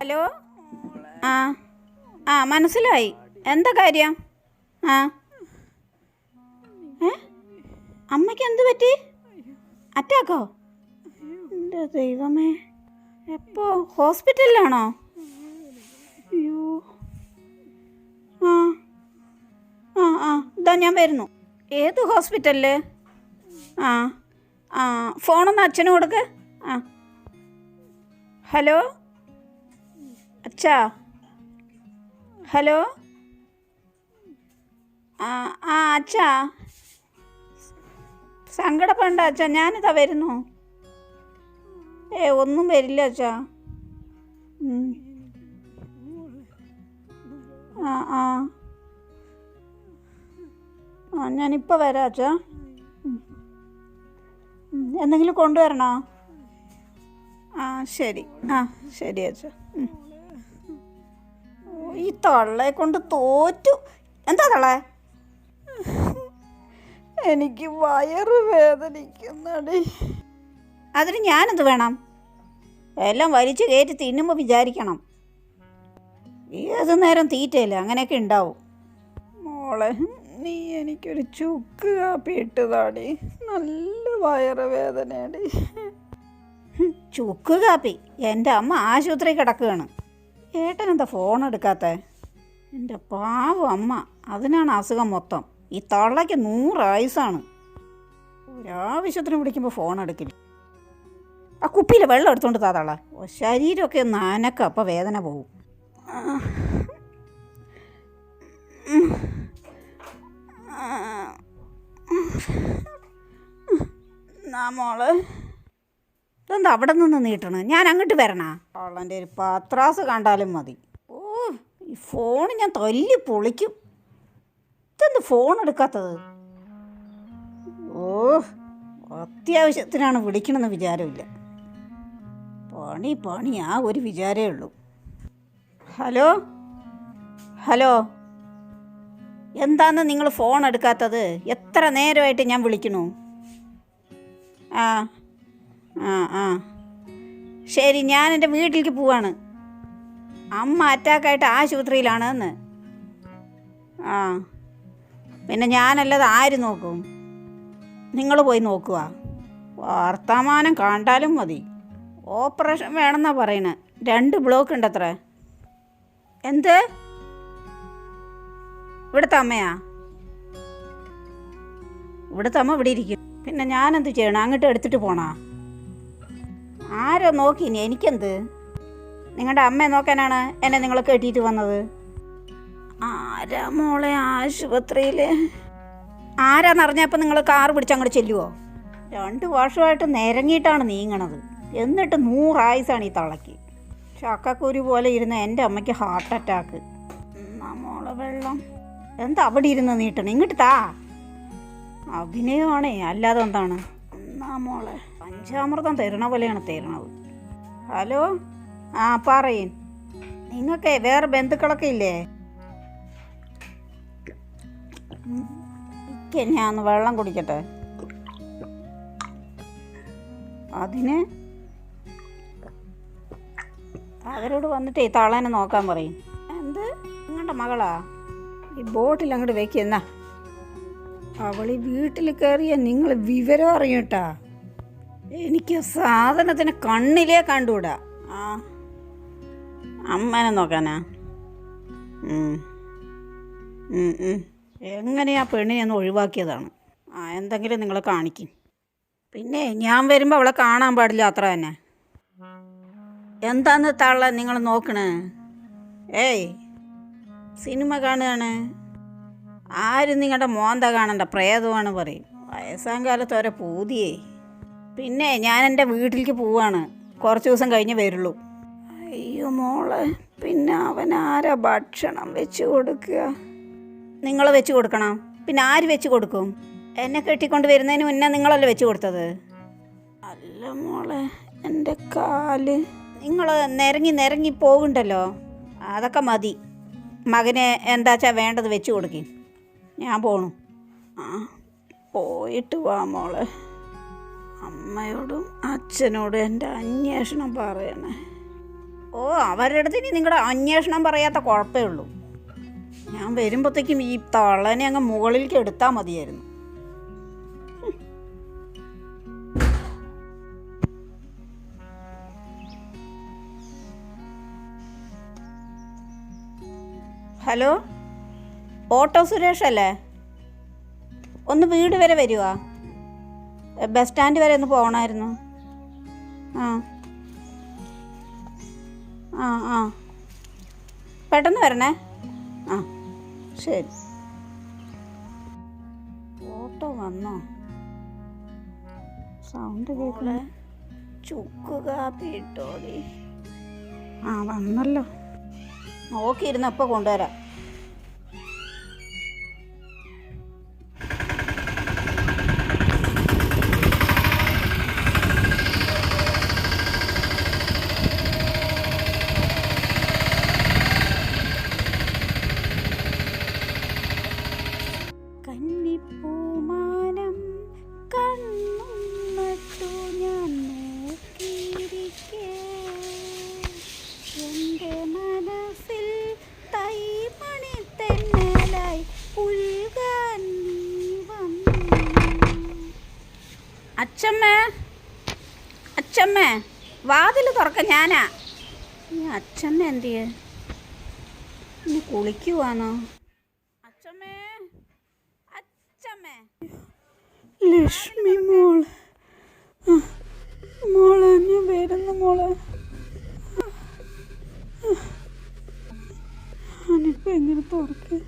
Hello? ആ ആ മനസ്സിലായി. എന്താ കാര്യം? ആ. ഏ? അമ്മയ്ക്ക് എന്ത് പറ്റി? അറ്റാക്കോ? എന്റെ ദൈവമേ. എപ്പോ? ഹോസ്പിറ്റലിലാണോ? അയ്യോ. ആ. ആ ആ. ഇതാ ഞാൻ വരുന്നു. ഏത് ഹോസ്പിറ്റലിൽ ആ ആ. ഫോണൊന്ന് അച്ഛന് കൊടുക്ക്. ആ. ഹലോ? അച്ഛാ ഹലോ? ആ ആ അച്ഛാ. സങ്കടപ്പെടണ്ട അച്ഛാ. ഞാനിതാ വരുന്നു. ഏ ഒന്നും വരില്ല അച്ഛാ. ആ ആ. ആ ഞാനിപ്പോൾ വരാം അച്ഛാ. എന്തെങ്കിലും കൊണ്ടുവരണോ? ആ ശരി. ആ ശരി അച്ഛാ. ഈ തള്ളയെ കൊണ്ട് തോറ്റു. എന്താ തള്ളേ? എനിക്ക് വയറ് വേദനിക്കുന്നടി. അതിന് ഞാനെന്ത് വേണം? എല്ലാം വലിച്ചു കയറ്റി തിന്നുമ്പോൾ വിചാരിക്കണം. ഏത് നേരം തീറ്റയില്ല അങ്ങനെയൊക്കെ ഉണ്ടാവും. മോളെ നീ എനിക്കൊരു ചുക്ക് കാപ്പി ഇട്ടതാടി. നല്ല വയറ് വേദനയാടി. ചുക്ക് കാപ്പി. എന്റെ അമ്മ ആശുപത്രി കിടക്കുകയാണ്. ഏട്ടൻ എന്താ ഫോൺ എടുക്കാത്ത? എന്റെ പാവം അമ്മ. അതിനാണ് അസുഖം മൊത്തം. ഈ തള്ളയ്ക്ക് നൂറ് ആയുസാണ്. ഒരാവശ്യത്തിന് വിളിക്കുമ്പോൾ ഫോൺ എടുക്കില്ല. ആ കുപ്പിയിൽ വെള്ളം എടുത്തോണ്ട് താ തള്ള. ശരീരമൊക്കെ ഒന്ന് അനക്ക അപ്പോൾ വേദന. ഉം. നാ മോൾ? ഇതെന്താ അവിടെ നിന്ന് നീട്ടണ്? ഞാൻ അങ്ങോട്ട് വരണ? അവളന്റെ ഒരു പത്രാസ് കണ്ടാലും മതി. ഓ ഈ ഫോൺ ഞാൻ തല്ലി പൊളിക്കും. ഇതെന്ത് ഫോൺ എടുക്കാത്തത്? ഓ അത്യാവശ്യത്തിനാണ് വിളിക്കണമെന്ന് വിചാരമില്ല. പണി പണി ആ ഒരു വിചാരമേ ഉള്ളൂ. ഹലോ? ഹലോ? എന്താന്ന് നിങ്ങൾ ഫോൺ എടുക്കാത്തത്? എത്ര നേരമായിട്ട് ഞാൻ വിളിക്കണു? ആ ആ ആ. ശരി ഞാൻ എന്റെ വീട്ടിലേക്ക് പോവാണ്. അമ്മ അറ്റാക്കായിട്ട് ആശുപത്രിയിലാണ് എന്ന് ആ പിന്നെ ഞാനല്ലാതെ ആര് നോക്കും? നിങ്ങൾ പോയി നോക്കുക വർത്തമാനം കണ്ടാലും മതി. ഓപ്പറേഷൻ വേണമെന്നാ പറയണത് രണ്ട് ബ്ലോക്ക് ഉണ്ട് അത്ര എന്ത്? ഇവിടുത്തെ അമ്മയാ? ഇവിടുത്തെ അമ്മ ഇവിടെ ഇരിക്കും പിന്നെ ഞാനെന്ത് ചെയ്യണം? അങ്ങോട്ട് എടുത്തിട്ട് പോണാ? ആരോ നോക്കിനി എനിക്കെന്ത്? നിങ്ങളുടെ അമ്മയെ നോക്കാനാണ് എന്നെ നിങ്ങൾ കെട്ടിയിട്ട് വന്നത്. ആരാ മോളെ ആശുപത്രിയിൽ ആരാന്നറിഞ്ഞപ്പോൾ നിങ്ങൾ കാർ പിടിച്ച് അങ്ങോട്ട് ചെല്ലുവോ? രണ്ട് വർഷമായിട്ട് നിരങ്ങിയിട്ടാണ് നീങ്ങണത്. എന്നിട്ട് നൂറായുസാണ് ഈ തളക്ക് ചക്കക്കുരു പോലെ ഇരുന്ന എന്റെ അമ്മയ്ക്ക് ഹാർട്ട് അറ്റാക്ക്. മോളെ വെള്ളം? എന്താ അവിടെ ഇരുന്ന് നീട്ടണം? ഇങ്ങോട്ട് താ. അഭിനയമാണേ അല്ലാതെ എന്താണ്? എന്നാ മോളെ? പഞ്ചാമൃതം തരണ പോലെയാണ് തരണത്. ഹലോ? ആ പറയിൻ നിങ്ങൾക്ക് വേറെ ബന്ധുക്കളൊക്കെ ഇല്ലേ? ഞാൻ ഒന്ന് വെള്ളം കുടിക്കട്ടെ? അതിന് അവരോട് വന്നിട്ട് ഈ തളനെ നോക്കാൻ പറയും. എന്ത്? നിങ്ങളുടെ മകളാ? ഈ ബോട്ടിൽ അങ്ങോട്ട് വെക്കുന്ന അവൾ വീട്ടിൽ കയറിയ നിങ്ങൾ വിവരം അറിയട്ടാ. എനിക്ക് സാധനത്തിന് കണ്ണിലേ കണ്ടുകൂടാ. ആ. അമ്മനെ നോക്കാനാ. എങ്ങനെയാ പെണ്ണിനെ ഒന്ന് ഒഴിവാക്കിയതാണ്? ആ എന്തെങ്കിലും നിങ്ങൾ കാണിക്കും. പിന്നെ ഞാൻ വരുമ്പോൾ അവളെ കാണാൻ പാടില്ല അത്ര തന്നെ. എന്താന്ന് തള്ള നിങ്ങൾ നോക്കണേ? ഏയ് സിനിമ കാണുകയാണ്. ആരും നിങ്ങളുടെ മോന്ത കാണണ്ട പ്രേതമാണ് പറയും. വയസ്സാം കാലത്ത് ഓരോ പൂതിയേ. പിന്നെ ഞാൻ എന്റെ വീട്ടിലേക്ക് പോവാണ്. കുറച്ച് ദിവസം കഴിഞ്ഞ് വരുള്ളൂ. അയ്യോ മോളെ പിന്നെ അവൻ ആരാ ഭക്ഷണം വെച്ച് കൊടുക്കുക? നിങ്ങൾ വെച്ച് കൊടുക്കണം. പിന്നെ ആര് വെച്ച് കൊടുക്കും? എന്നെ കെട്ടിക്കൊണ്ട് വരുന്നതിന് മുന്നേ നിങ്ങളല്ലേ വെച്ച് കൊടുത്തത്? അല്ല മോളെ എന്റെ കാൽ. നിങ്ങൾ നിരങ്ങി നിരങ്ങി പോകണ്ടല്ലോ അതൊക്കെ മതി. മകന് എന്താച്ചാ വേണ്ടത് വെച്ച് കൊടുക്കും. ഞാൻ പോണു. ആ പോയിട്ട് വാ മോളെ. അമ്മയോടും അച്ഛനോടും എന്റെ അന്വേഷണം പറയണേ. ഓ അവരുടെ അടുത്ത് ഇനി നിങ്ങളുടെ അന്വേഷണം പറയാത്ത കുഴപ്പമേ ഉള്ളൂ. ഞാൻ വരുമ്പോഴത്തേക്കും ഈ തള്ളനെ അങ്ങ് മുകളിലേക്ക് എടുത്താൽ മതിയായിരുന്നു. ഹലോ ഓട്ടോ സുരേഷ് അല്ലേ? ഒന്ന് വീട് വരെ വരുവാ? ബസ് സ്റ്റാൻഡ് വരെ ഒന്ന് പോകണമായിരുന്നു. ആ. ആ ആ. പെട്ടെന്ന് വരണേ. ആ ശരി. ഓട്ടോ വന്നോ? സൗണ്ട് കേൾക്കണേ ചുക്ക് കാപ്പി ഇട്ടോടി. ആ വന്നല്ലോ. നോക്കിയിരുന്നപ്പോൾ കൊണ്ടുവരാം. കന്നിപ്പൂമാനം കണ്ണും നട്ടു ഞാൻ നോക്കിയിരിക്കേ. എന്റെ മനസ്സിൽ തൈമണി തെന്നലായി പുൽകാൻ നീ വന്നു. അച്ഛമ്മ അച്ഛമ്മ വാതിൽ തുറക്ക ഞാനാ. ഈ അച്ഛമ്മ എന്തിയെ? ഇനി കുളിക്കുവാണോ അച്ഛമ്മേ അച്ഛമ്മേ ലക്ഷ്മി മോൾ. മോൾ ഞാൻ വരുന്നു മോളെ. ഞാനിപ്പോ എങ്ങനെ തുറക്ക?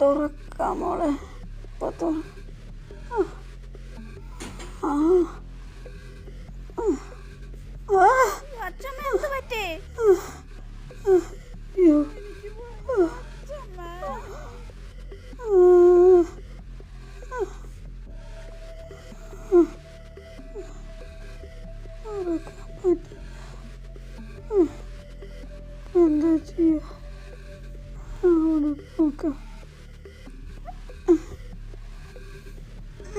തുറക്കാം മോളെ. അച്ഛമ്മ എന്ത് പറ്റി? അയ്യോ.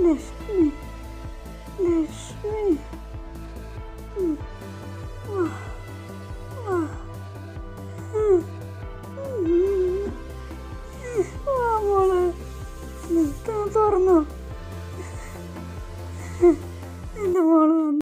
miss me Mm. Oh.